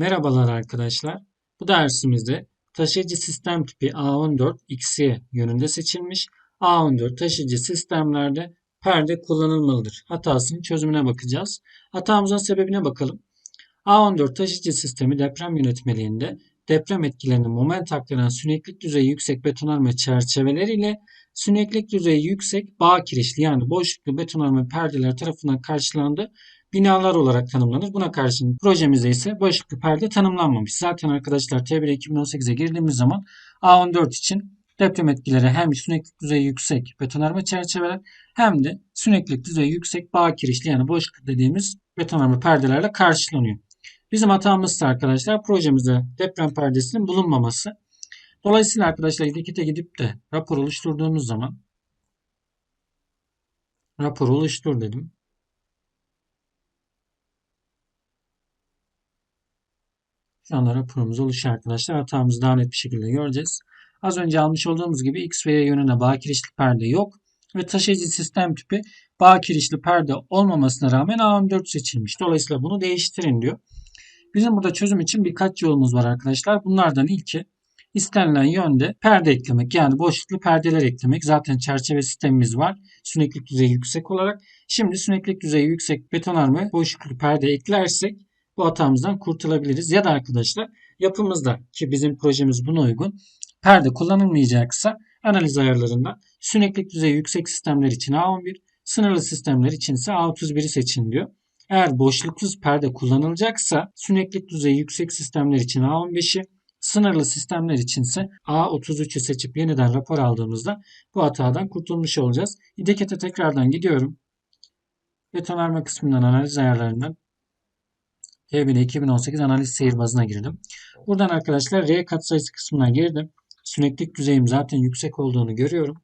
Merhabalar arkadaşlar. Bu dersimizde taşıyıcı sistem tipi A14 XY yönünde seçilmiş. A14 taşıyıcı sistemlerde perde kullanılmalıdır. Hatasının çözümüne bakacağız. Hatamızın sebebine bakalım. A14 taşıyıcı sistemi deprem yönetmeliğinde deprem etkilerini moment aktaran süneklik düzeyi yüksek betonarme çerçeveleriyle süneklik düzeyi yüksek bağ kirişli yani boşluklu betonarme perdeler tarafından karşılandı binalar olarak tanımlanır. Buna karşın projemizde ise bağışıklı perde tanımlanmamış. Zaten arkadaşlar T1 2018'e girdiğimiz zaman A14 için deprem etkileri hem süneklik düzeyi yüksek betonarme çerçeveler hem de süneklik düzeyi yüksek bağ kirişli yani boşluk dediğimiz betonarme perdelerle karşılanıyor. Bizim hatamız ise arkadaşlar projemizde deprem perdesinin bulunmaması. Dolayısıyla arkadaşlar etikete gidip de rapor oluşturduğumuz zaman rapor oluştur dedim. Anda raporumuz oluşuyor arkadaşlar. Hatamızı daha net bir şekilde göreceğiz. Az önce almış olduğumuz gibi X ve Y yönüne bağ kirişli perde yok. Ve taşıyıcı sistem tipi bağ kirişli perde olmamasına rağmen A14 seçilmiş. Dolayısıyla bunu değiştirin diyor. Bizim burada çözüm için birkaç yolumuz var arkadaşlar. Bunlardan ilki istenilen yönde perde eklemek. Yani boşluklu perdeler eklemek. Zaten çerçeve sistemimiz var. Süneklik düzeyi yüksek olarak. Şimdi süneklik düzeyi yüksek betonarme boşluklu perde eklersek bu hatamızdan kurtulabiliriz. Ya da arkadaşlar yapımızda ki bizim projemiz buna uygun perde kullanılmayacaksa analiz ayarlarında süneklik düzeyi yüksek sistemler için A11, sınırlı sistemler için ise A31'i seçin diyor. Eğer boşluksuz perde kullanılacaksa süneklik düzeyi yüksek sistemler için A15'i, sınırlı sistemler için ise A33'ü seçip yeniden rapor aldığımızda bu hatadan kurtulmuş olacağız. İdekete tekrardan gidiyorum. Betonarme kısmından analiz ayarlarından T1 2018 analiz sihirbazına girdim. Buradan arkadaşlar R katsayısı kısmına girdim. Süneklik düzeyim zaten yüksek olduğunu görüyorum.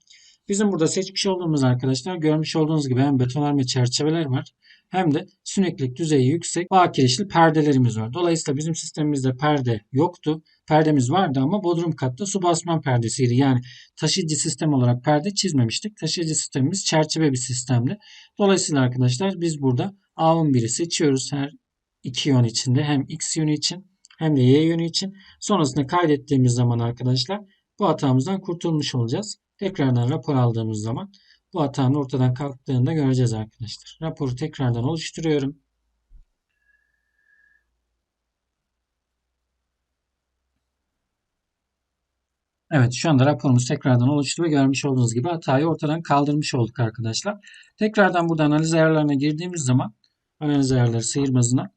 Bizim burada seçmiş olduğumuz arkadaşlar görmüş olduğunuz gibi hem betonarme çerçeveler var hem de süneklik düzeyi yüksek bağ kirişli perdelerimiz var. Dolayısıyla bizim sistemimizde perde yoktu. Perdemiz vardı ama bodrum katta su basman perdesiydi. Yani taşıyıcı sistem olarak perde çizmemiştik. Taşıyıcı sistemimiz çerçeve bir sistemdi. Dolayısıyla arkadaşlar biz burada A11'i seçiyoruz her iki yön içinde hem x yönü için hem de y yönü için. Sonrasında kaydettiğimiz zaman arkadaşlar bu hatamızdan kurtulmuş olacağız. Tekrardan rapor aldığımız zaman bu hatanın ortadan kalktığını da göreceğiz arkadaşlar. Raporu tekrardan oluşturuyorum. Evet şu anda raporumuz tekrardan oluştu ve görmüş olduğunuz gibi hatayı ortadan kaldırmış olduk arkadaşlar. Tekrardan burada analiz ayarlarına girdiğimiz zaman analiz ayarları sihirbazına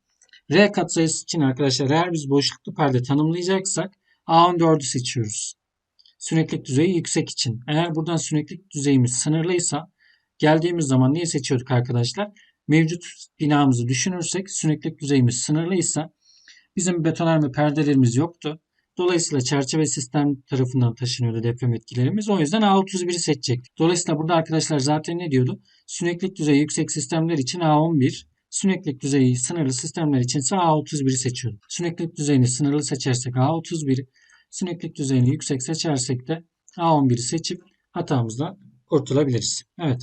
R katsayısı için arkadaşlar eğer biz boşluklu perde tanımlayacaksak A14'ü seçiyoruz. Süneklik düzeyi yüksek için. Eğer buradan süneklik düzeyimiz sınırlıysa geldiğimiz zaman neyi seçiyorduk arkadaşlar? Mevcut binamızı düşünürsek süneklik düzeyimiz sınırlıysa bizim betonarme perdelerimiz yoktu. Dolayısıyla çerçeve sistem tarafından taşınıyordu deprem etkilerimiz. O yüzden A31'i seçecektik. Dolayısıyla burada arkadaşlar zaten ne diyordu? Süneklik düzeyi yüksek sistemler için A11, Süneklik düzeyi sınırlı sistemler için ise A31'i seçiyorum. Süneklik düzeyini sınırlı seçersek A31'i, süneklik düzeyini yüksek seçersek de A11'i seçip hatamızdan kurtulabiliriz. Evet.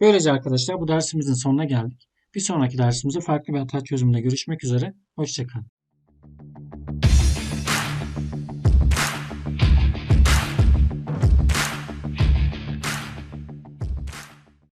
Böylece arkadaşlar bu dersimizin sonuna geldik. Bir sonraki dersimizde farklı bir hata çözümünde görüşmek üzere. Hoşçakalın.